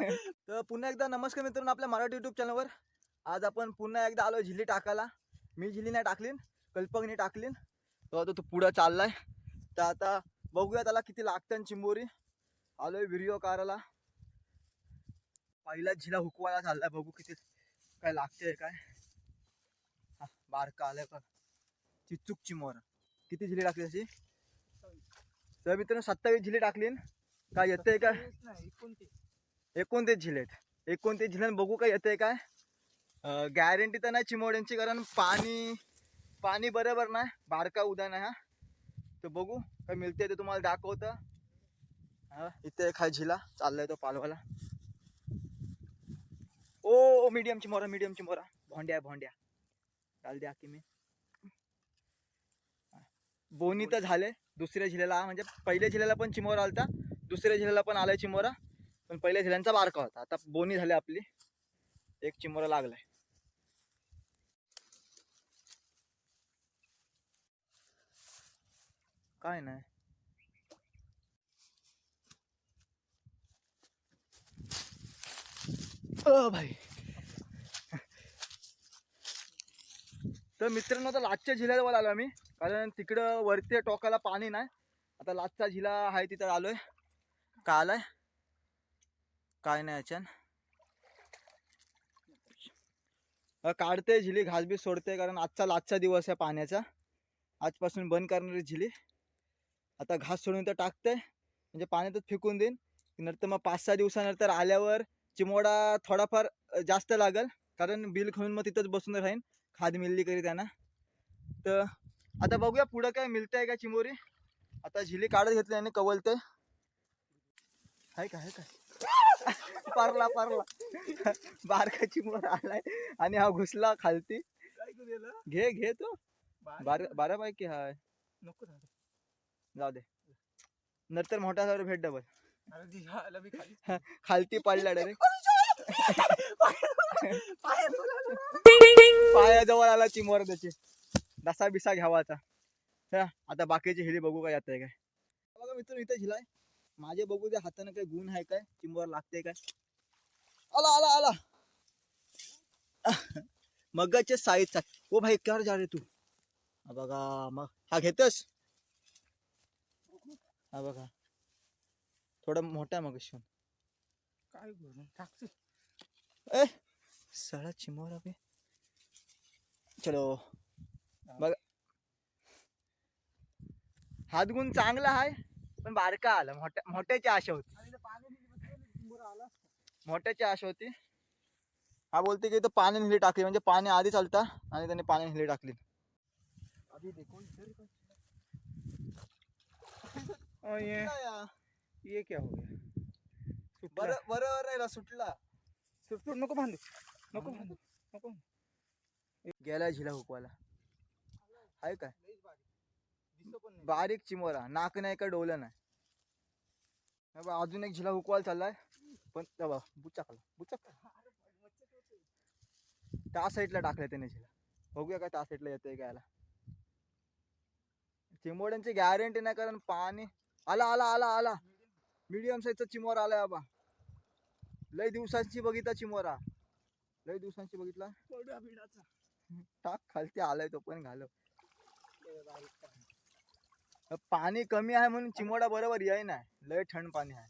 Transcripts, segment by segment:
तर पुन्हा एकदा नमस्कार मित्रांनो आपल्या मराठी युट्यूब चॅनलवर आज आपण पुन्हा एकदा आलो झिल्ली टाकायला. मी झिल्ली नाही टाकलीन कल्पकने टाकलीन. तो आता तो पुढं चाललाय. तर आता बघूया त्याला किती लागतं चिंबोरी. आलोय व्हिडिओ काढायला. पहिला झिला हुकवायला चाललाय बघू किती काय लागते काय. हा, बारका आलाय बघ. चिचूक चिमोर. किती झिली टाकली अशी तर मित्रांनो सत्तावीस झिली टाकलीन. काय येतंय काय? एकोणतीस. झिलेत एकोणतीस झिल्यान बघू काय येते काय? गॅरंटी तर नाही चिमोड्यांची कारण पाणी पाणी बरोबर नाही. बारका उद्यान आहे हा. तर बघू काय मिळते ते तुम्हाला दाखवतं. हा इथे एक हा झिला चाललाय तो पालवाला. ओ मीडियम चिमोरा मीडियम चिमोरा. भोंड्या भोंड्या. चाल द्या की मी. बोनी तर झाले. दुसऱ्या झिल्याला म्हणजे पहिल्या झिल्याला पण चिमोरा आलता. दुसऱ्या झिल्याला पण आलाय चिमोरा. पण पहिल्या झिल्यांचा बारका होता. आता बोनी झाली आपली. एक चिमोरा लागलाय. काय नाही. अ भाई. तर मित्रांनो आता लाचच्या झिल्यावर आलो आम्ही. कारण तिकडं वरती टोकाला पाणी नाही. आता लाचचा झिला आहे तिथं आलोय. का आलाय काय नाही याच्यान काढते झिली घासबीस सोडते कारण आजचा लाजचा दिवस आहे पाण्याचा. आजपासून बंद करणारी झिली. आता घास सोडून तर टाकते. म्हणजे पाण्यातच फेकून देईन. नंतर मग पाच सहा दिवसानंतर आल्यावर चिमोडा थोडाफार जास्त लागल. कारण बिल खाऊन मग तिथंच बसून राहीन. खाद मिळली करी त्यांना. तर आता बघूया पुढं काय मिळतंय का चिमोरी. आता झिली काढत घेतली आणि कवलते. आहे का आहे का? पारला पारला. बारका चिमोर आलाय आणि हा घुसला खालती. घे घे तो. बार बारा पैकी हाय नको जाऊ दे. नंतर मोठा झाल्यावर भेट डबल खालती पडला डायरेक्ट. पायात पायाजवळ आला चिमोर त्याची. दसा बिसा घ्यावाचा हा, आता बाकीची हिली बघू काय येतंय काय. बघा मित्र इथे झिलाय माझे बघू दे हाताने काय गुण आहे काय? चिंबोर लागते काय? आला आला आला. मगाचे साईजचा ओ भाई कर जा रे तू? बघा मग हा घेतोस? हा बघा. थोडा मोठा मग शिवून काय टाकतो ए सळा चिमोरा बे. चलो. बघ. हातगुण चांगला आहे पण बारका आला. मोठ्या मोठ्याची आशा होती. आणि मोठ्याची आशा होती. हा बोलते की इथं पाणी निली टाकली म्हणजे पाणी आधी चालता आणि त्याने पाणी निली टाकली. अभी देखो इधर का ओ ये. ये. क्या हो गया? सुटला. बरं बरोबर नाही सुटला. सुट सुट नको बांधू. नको बांधू. नको गेला झिला हुकवाला. आहे काय? बारीक चिमोरा नाक नाही का डोलं नाही. बघ, अजून एक झिला हुकवायला चाललाय. पण हे बघ, बुचा खाला बुचा त्या साईडला टाकलाय त्याने झिला. बघूया काय त्या साईडला येतंय गायला चिमोड्यांची गॅरंटी नाही कारण पाणी आला आला आला आला. मीडियम साईजचा चिमोरा आलाय बाबा. लय दिवसांची बघितला चिमोरा. लय दिवसांची बघितला. टाक खालती आलाय तो पण घालव. पाणी कमी आहे म्हणून चिमोडा बरोबर याय नाही. लय थंड पाणी आहे.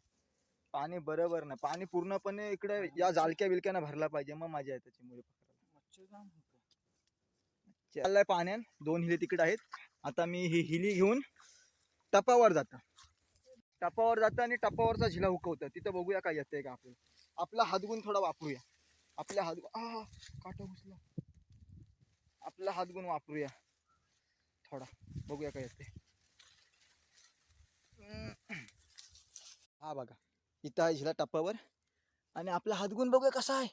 पाणी बरोबर नाही. पाणी पूर्णपणे इकडे या जालक्या बिलक्यानं भरला पाहिजे. मग मजा येते चिमोडी पकडायला. होतं. चाललाय पाण्यात दोन हिली तिकडे आहेत. आता मी ही हिली घेऊन टपावर जातो. टपावर जातं आणि टपावरचा झिला हुकवतं तिथं बघूया काय येतंय का आपल्याला. आपला हातगुण थोडा वापरूया. आपल्या हातगुण आ काटा घुसला. आपला हातगुण वापरूया. थोडा. बघूया काय येते हा बघा इथं आहे झिला टप्पावर आणि आपला हातगुण बघूया कसा आहे.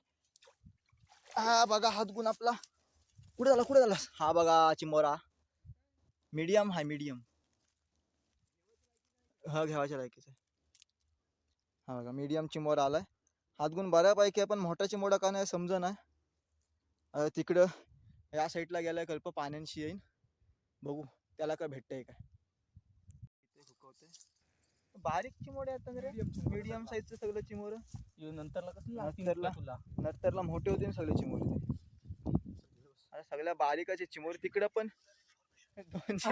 हा बघा हातगुण आपला. कुठे झाला कुठे झाला? हा बघा चिंबोरा मीडियम हाय मीडियम हा घ्यावाच्या लायकीचा हा बघा मीडियम चिंबोरा आलाय. हातगुण बऱ्यापैकी आहे पण मोठा चिंबोरा का नाही समज नाही तिकडं या साईडला गेलाय कल्प पाण्यांशी येईन. बघू त्याला काय भेटतंय काय. बारीक चिमोडे आहेत ना रे? मीडियम साईजचं सगळं चिमोर नंतरला कसं नंतरला? नंतरला मोठे होते ना सगळे चिमोरे ते. आता सगळ्या बारीकाचे चिमोरे तिकडं पण. दोनशे.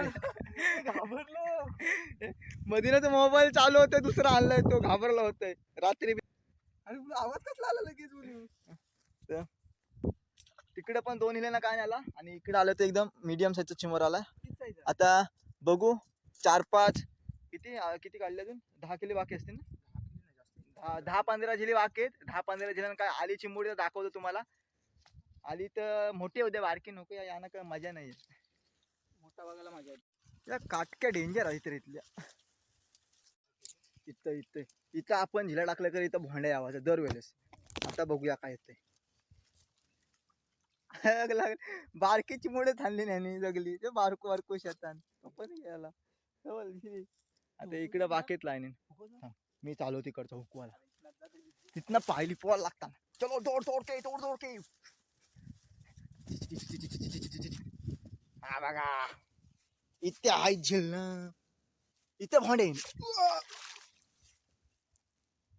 मधीनं तो मोबाईल चालू होते दुसरा आणलाय तो घाबरला होतोय. रात्री अरे आवाज कसला आला लगेच तिकडे पण दोन हिले ना काय नाही आला? आणि इकडे आलं तर एकदम मीडियम साईजचा चिमोर आला? आता बघू चार पाच किती अं, किती काढले अजून? दहा किलो बाकी असतील ना? दहा दहा पंधरा झिली बाकी आहेत. दहा पंधरा झिला काय आली चिंबोडी तर दाखवतो तुम्हाला. आली तर मोठी होते बारकी नको या यानं काय मजा नाही येत. मोठा बघायला मजा येते. या काटक्या डेंजर आहेत रे इथल्या. इथं इथं. इथं आपण झिला टाकलं तर इथं भोंड्या यावाचं दरवेळेस. आता बघूया काय येतंय. बारकी चिमोडे थांबली नाही जगली. ते बारको बारको शेतान. पण झिली. आता इकडं बाकीत लाईन मी चालू तिकडचा हुकवाला तिथनं पाहिली पोवायला लागता चलो दौड दौडते दौड दौडते हा बघा. इथे आहे झेलणं इथे भांडे.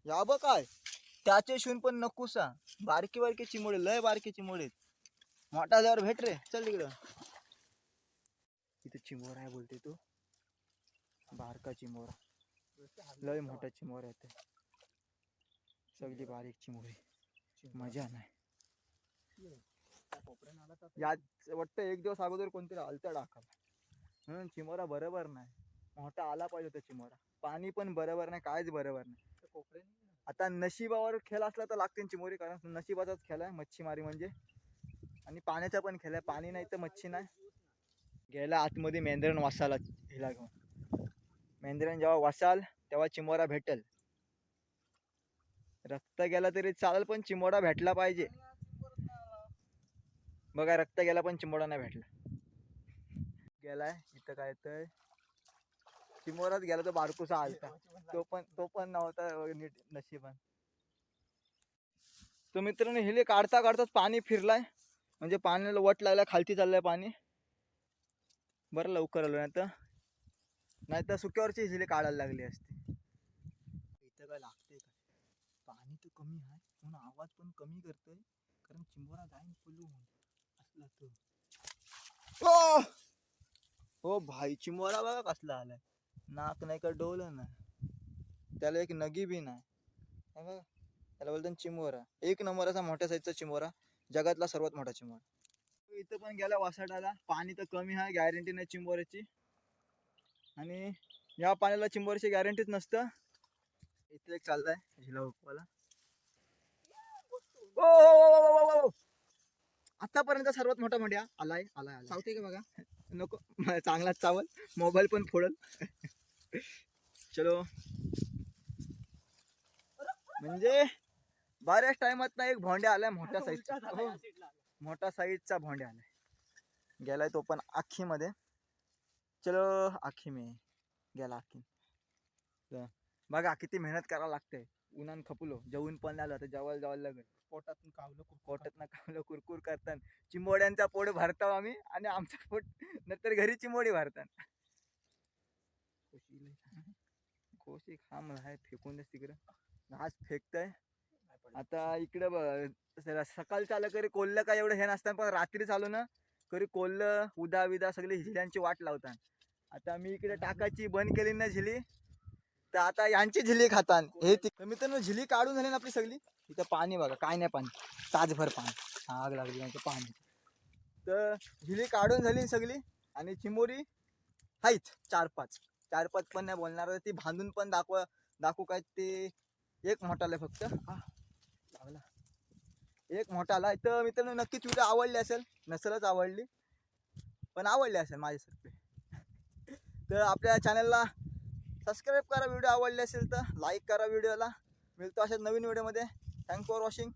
या बघ काय. त्याचे शिवून पण नकोसा बारकी बारकी चिमोडे लय बारकी चिमोडे मोठा झाल्यावर भेट रे. चल तिकडं. इथे चिमोर आहे बोलते तू. बारका चिमोर लय मोठा चिमोर आहे ते. सगळी बारीक चिमोरी मजा नाही. यात वाटतं एक दिवस अगोदर कोणतरी आलता टाकाला म्हणून चिमोरा बरोबर नाही. मोठा आला पाहिजे होता चिमोरा. पाणी पण बरोबर नाही कायच बरोबर नाही. आता नशिबावर खेळ असला तर लागते चिमोरी कारण नशिबाचाच खेळ आहे मच्छीमारी म्हणजे. आणि पाण्याचा पण खेळ आहे. पाणी नाही तर मच्छी नाही. गेला आतमध्ये मेंद्रण वासाला हिला घेऊन. मेंद्रेन जेव्हा वासाल तेव्हा चिमोरा भेटेल. रक्त गेला तरी चालेल पण चिमोडा भेटला पाहिजे. बघा रक्त गेला पण चिमोडा नाही भेटला. गेलाय इथं काय येतंय चिमोराच गेला तो बारकुसा आलता. तो पण तो पण नव्हता नीट नशिबान. तो मित्रांनो हिले काढता काढताच पाणी फिरलाय. म्हणजे पाण्याला वट लागलाय खालती चाललंय पाणी. बरं लवकर आलो नाही तर नाही तर सुक्यावरची इझिली काढायला लागली असते. इथं काय लागते काय? पाणी तर कमी आहे. म्हणून आवाज पण कमी करतोय. कारण चिंबोरा जाईन पलून असला तो. ओ! हो भाई चिंबोरा बघा कसला आलाय. नाक नाही का डोलं नाही. त्याला एक नगी बी नाही. बघा. त्याला बोलतो चिंबोरा. एक नंबरचा मोठ्या साईजचा चिंबोरा. जगातला सर्वात मोठा चिंबोरा. इथं पण गेला वासाटाला पाणी तर कमी आहे. गॅरंटी नाही चिंबोऱ्याची. आणि या पाण्याला चिंबोऱ्याची गॅरंटीच नसतं. इथे एक चाललाय झिला हुकवाला ओ. आतापर्यंत सर्वात मोठा मोठ्या आलाय आलाय चावते का बघा? नको चांगलाच चावल मोबाईल पण फोडल. चलो. म्हणजे बऱ्याच टाइमात ना एक भोंड्या आलाय मोठ्या साईजचा मोठा साईजचा भोंड्या आलाय. गेलाय तो पण आखी मध्ये चलो आखी में गेला आखी. बघा किती मेहनत करावं लागते. उन्हान खपलो जेवून पण आलं तर जेवायला जेवायला लागेल पोटातून कावलं खूप पोटात ना कावलं कुरकुर करतात चिंबोड्यांचा पोट भरताव आम्ही आणि आमचं पोट नंतर घरी चिंबोडी भरतात कोशी खांब आहे फेकून तिकडं. घास फेकतय. आता इकडं सकाळचं आलं करी कोल्लं काय एवढं हे नसतं पण रात्री चालू ना खरी कोल्लं उदा विदा सगळी झिल्यांची वाट लावतात आता मी इकडे टाकायची बंद केली ना झिली तर आता यांची झिली खातात हे ती मित्रांनो झिली काढून झाली ना आपली सगळी? इथं पाणी बघा काय नाही पाणी. ताजभर पाणी. आग लागली नाही पाणी. तर झिली काढून झाली सगळी आणि चिमोरी आहेत चार पाच. चार पाच पण नाही बोलणार ती बांधून पण दाखवा दाखवू काय ते एक मोठाला फक्त. हा, लागला. एक मोठा आला. तर मित्रांनो नक्कीच व्हिडिओ आवडली असेल. नसेलच आवडली. पण आवडली असेल माझ्यासारखे. तर आपल्या चॅनलला सबस्क्राईब करा. व्हिडिओ आवडले असेल तर लाईक करा. व्हिडिओला मिळतो अशाच नवीन व्हिडिओमध्ये थँक फॉर वॉचिंग